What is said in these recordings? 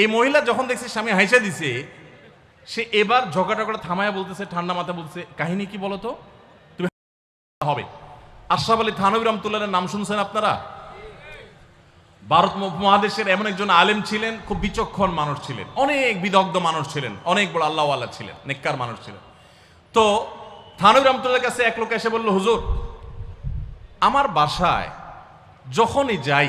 এই মহিলা যখন দেখছে স্বামী হাইসা দিছে, সে এবার ঝগড়া টগড়া থামায়া বলতেছে, ঠান্ডা মাথা বলছে, কাহিনী কি বলতো? তুমি হবে। আশরাফ আলী থানবী রহমতুল্লাহের নাম শুনছেন আপনারা? ভারত মহাদেশের এমন একজন আলেম ছিলেন, খুব বিচক্ষণ মানুষ ছিলেন, অনেক বিদগ্ধ মানুষ ছিলেন, অনেক বড় আল্লাহওয়ালা ছিলেন, নেককার মানুষ ছিলেন। তো থানবী রহমতুল্লাহর কাছে এক লোক এসে বলল, হুজুর, আমার বাসায় যখনই যাই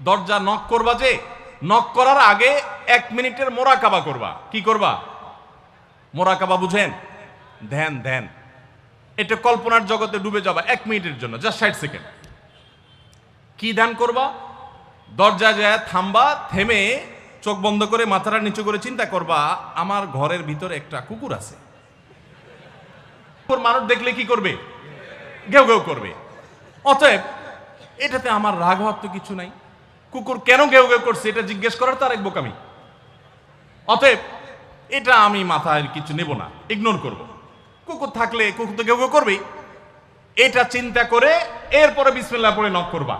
দরজা নক করবা যে নক করার আগে এক মিনিটের মোরাকাবা করবা। কি করবা? মোরাকাবা বুঝেন? ধ্যান ধ্যান। এটা কল্পনার জগতে ডুবে যাবা এক মিনিটের জন্য জাস্ট ষাট সেকেন্ড কি ধ্যান করবা? দরজা যায় থামবা, থেমে চোখ বন্ধ করে মাথাটা নিচু করে চিন্তা করবা, আমার ঘরের ভিতরে একটা কুকুর আছে। মানুষ দেখলে কি করবে? ঘেউ ঘেউ করবে। অতএব, এটাতে আমার রাগ ভাব তো কিছু নাই। কুকুর কেন ঘেউ ঘেউ করছে, এটা জিজ্ঞেস করার তার এক বোকামি। অতএব, এটা আমি মাথায় কিছু নেব না ইগনোর করব। কুকুর থাকলে কুকুর তো ঘেউ ঘেউ করবেই। এটা চিন্তা করে এরপরে বিসমিল্লাহ পড়ে নক করবা।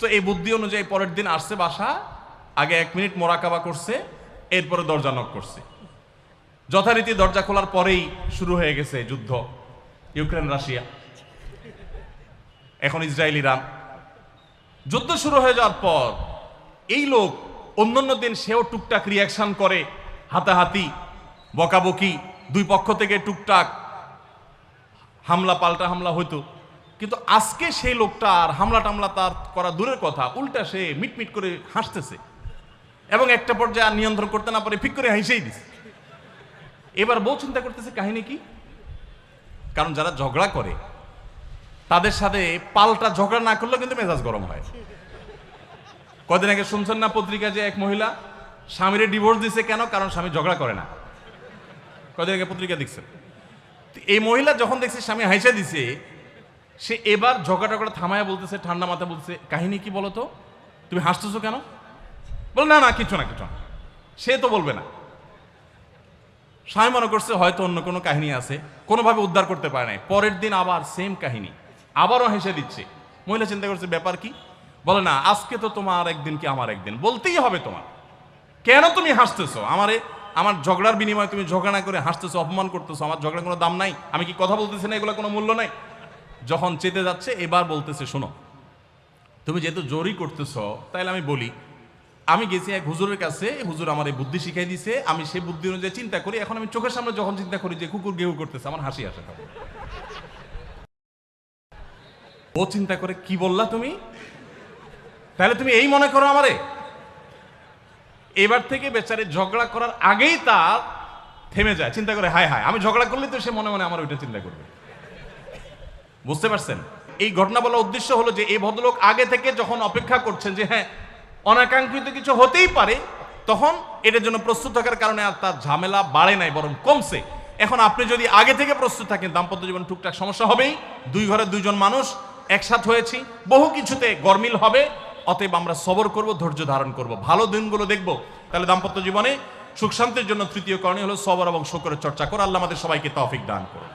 তো এই বুদ্ধি অনুযায়ী পরের দিন আসছে বাসা, আগে এক মিনিট মোরাকাবা করছে, এরপরে দরজা নক করছে। যথারীতি দরজা খোলার পরেই শুরু হয়ে গেছে যুদ্ধ, ইউক্রেন, রাশিয়া। এখন ইসরায়েল, ইরান। যুদ্ধ শুরু হয়ে যাওয়ার পর এই লোক অন্যান্য দিন সেও টুকটাক রিয়াকশন করে, হাতাহাতি, বকাবকি, দুই পক্ষ থেকে টুকটাক হামলা পাল্টা হামলা হইতো। কিন্তু আজকে সেই লোকটা আর হামলা টামলা তার করা দূরের কথা, উল্টা সে মিটমিট করে হাসতেছে এবং একটা পর্যায়ে আর নিয়ন্ত্রণ করতে না পারে, ফিক করে হাসেই দিছে। এবার বউ চিন্তা করতেছে, কাহিনী কি? কারণ যারা ঝগড়া করে তাদের সাথে পাল্টা ঝগড়া না করলেও কিন্তু মেজাজ গরম হয়। কদিন আগে শুনছেন না পত্রিকা যে এক মহিলা স্বামীরে ডিভোর্স দিছে কেন? কারণ স্বামী ঝগড়া করে না। কদিন আগে পত্রিকা দেখছেন। এই মহিলা যখন দেখছে স্বামী হাইসা দিছে, সে এবার ঝগড়া টগড়া থামায়া বলতেছে, ঠান্ডা মাথা বলতেছে, কাহিনী কি বলো তো তুমি হাসতেছো কেন? বল, না না, কিছু না কিছু না। সে তো বলবে না। স্বামী মনে করছে হয়তো অন্য কোনো কাহিনী আছে, কোনোভাবে উদ্ধার করতে পারে নাই। পরের দিন আবার সেম কাহিনী। আবারও হেসে দিচ্ছে। মহিলা চিন্তা করছে, ব্যাপার কি? বলে, না, আজকে তো তোমার একদিন কি আমার একদিন? বলতেই হবে তোমার। কেন তুমি হাসতেছো? আমারে, আমার ঝগড়ার বিনিময়ে তুমি ঝগড়া না করে হাসতেছো, অপমান করতেছো, আমার ঝগড়ার কোনো দাম নাই। আমি কি কথা বলতেছি না? এগুলো কোনো মূল্য নাই। যখন চেতে যাচ্ছে, এবার বলতেছে, শোনো, তুমি যেহেতু জোরই করতেছো, তাইলে আমি বলি, আমি গেছি এক হুজুরের কাছে, হুজুর আমার এই বুদ্ধি শিখাই দিছে, আমি সেই বুদ্ধি অনুযায়ী চিন্তা করি। এখন আমি চোখের সামনে যখন চিন্তা করি যে কুকুর গেউ করতেছে, আমার হাসি আসে ও চিন্তা করে কি বললা তুমি? তাহলে তুমি এই মনে করো আমারে। এবার থেকে বেচারে ঝগড়া করার আগেই তার থেমে যায়, চিন্তা করে, হায় হায়, আমি ঝগড়া করলে তো সে মনে মনে আমার ওইটা চিন্তা করবে। বুঝতে পারছেন? এই ঘটনা বলার উদ্দেশ্য হলো যে এই ভদ্রলোক আগে থেকে যখন অপেক্ষা করছেন যে হ্যাঁ অনাকাঙ্ক্ষিত কিছু হতেই পারে, তখন এটার জন্য প্রস্তুত থাকার কারণে আর তার ঝামেলা বাড়ে নাই, বরং কমছে। এখন আপনি যদি আগে থেকে প্রস্তুত থাকেন, দাম্পত্য জীবন টুকটাক সমস্যা হবেই। দুই ঘরে দুইজন মানুষ একসাথ হয়েছি। বহু কিছুতে গরমিল হবে, অতএব আমরা সবর করব, ধৈর্য ধারণ করব। ভালো দিনগুলো দেখব। তাহলে দাম্পত্য জীবনে সুখ শান্তির জন্য তৃতীয় করণীয় হলো সবর এবং শোকরের চর্চা করা। আল্লাহ আমাদের সবাইকে তফিক দান করুন।